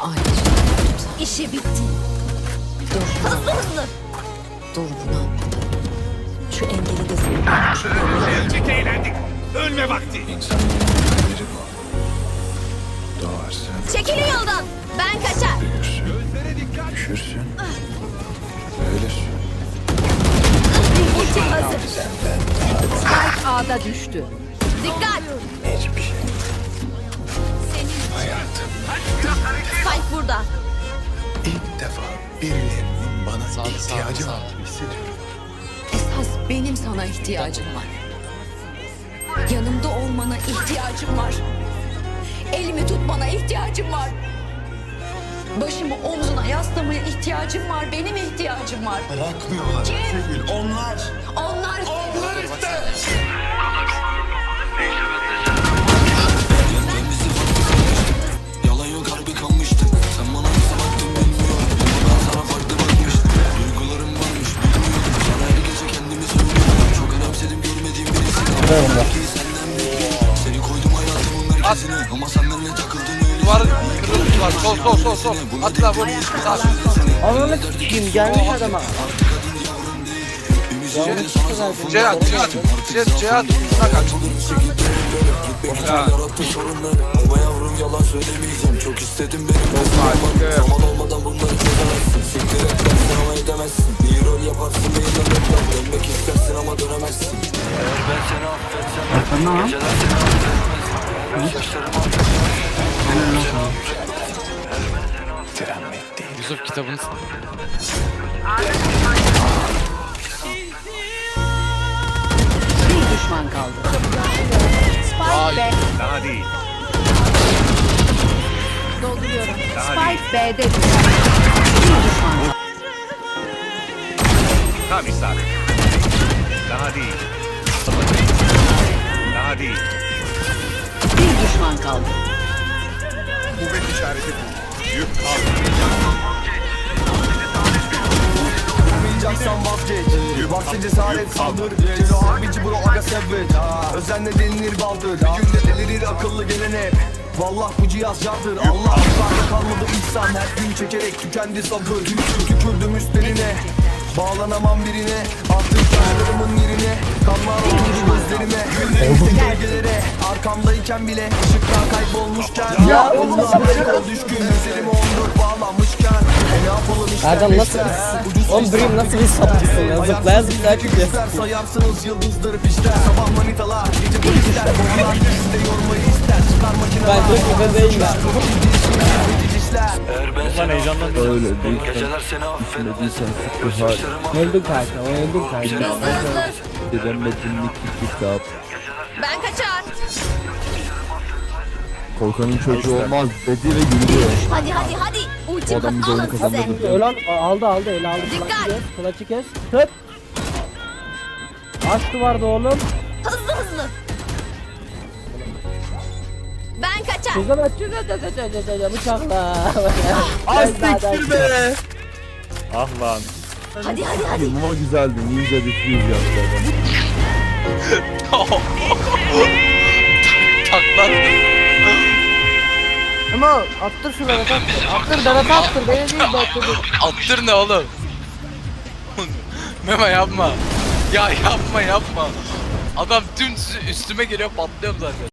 Sana. İşi bitti. Dur buna, Hızlı hızlı. dur buna. Şu engeli de sen. Elbette eğlendik. Ölme vakti. İnsanın kaderi bu. Doğarsın, Çekilin yoldan. Ben kaçar. büyürsün, düşürsün, ölürsün. Ultim hazır. Spike A'da düştü. Dikkat. Hiçbir şey. Hayatım Spike burada. ilk defa birilerinin bana ihtiyacı var gibi hissediyorum. Esas benim sana ihtiyacım var. Yanımda olmana ihtiyacım var. Elimi tutmana ihtiyacım var. Başımı omzuna yaslamaya ihtiyacım var. Benim ihtiyacım var. Bırakmıyorlar Sevgili onlar. Onlar... Benimle takıldın öyle Duvar kırılmış var. Sol sol sol sol. At lan vur. Sağ. Ananı s**eyim gelmiş adama. Cihat Cihat. Cihat Cihat. Yarattı sorunları Ama yavrum yalan söylemeyeceğim Çok istedim benim olsun Zaman olmadan bunları çözemezsin Siktir et dersin ama edemezsin Bir rol yaparsın bir affetsem Geceler seni affetmez Yaşlarım Direnmek değil. Yusuf kitabını Bir düşman kaldı. Spike B. Daha değil. Dolduruyorum. Spike B'de. Bir düşman kaldı. Tam isabet. Daha değil. Değil. Bir düşman kaldı. Kuvvet işareti bu. Yük al. Yapmayacaksan vazgeç. Vakti cesaret saldır Celo harbici bro aga savage Özenle denilir baldır. Bir günde delirir akıllı gelen hep Vallah bu cihaz yardır Allah yukarıda kalmadı insan. Her gün çekerek tükendi sabır. Tükürdüm üstlerine Bağlanamam birine Artık taşlarımın yerine. Kanlar olmuş gözlerime Gündemde gölgelere. Arkamdayken bile ışıklar kaybolmuşken. Ya oğlum düşkün Üzerime ondur bağlanmışken. E ne yapalım işte Erdem nasıl Oğlum Brim nasıl bir sapıksın ya? Zıplaya zıplaya çıkıyor. Sayarsınız yıldızları pişler. Sabah manitalar gece polisler Boğulan yüzde yormayı ister. Çıkar makine Ben çok güzel değilim ya. Eğer ben seni affetsem Öyle Geceler seni affetmez Öldüm kanka, öldüm kanka. Hızlı hızlı. Direnmetinlik kitap. Ben kaçar. Korkanın çocuğu olmaz dedi ve yürüdü. Hadi hadi hadi. O adam bir de alın oyunu size. kazandırdı. Ölen aldı aldı ele aldı. Dikkat! Kulaçı kes, kulaçı kes. Tut. Aç duvarda oğlum. Hızlı hızlı. Ben kaçar. Kızım aç şunu bıçakla. Ay siktir be. Ah lan. Hadi hadi hadi. Ama güzeldi. Ninja diffuse yaptı adam. Taklan. Ama attır şunu Berat attır. Attır Berat attır. Beni değil Berat Attır ne oğlum? Mema yapma. Ya yapma yapma. Adam tüm üstüme geliyor patlıyorum zaten.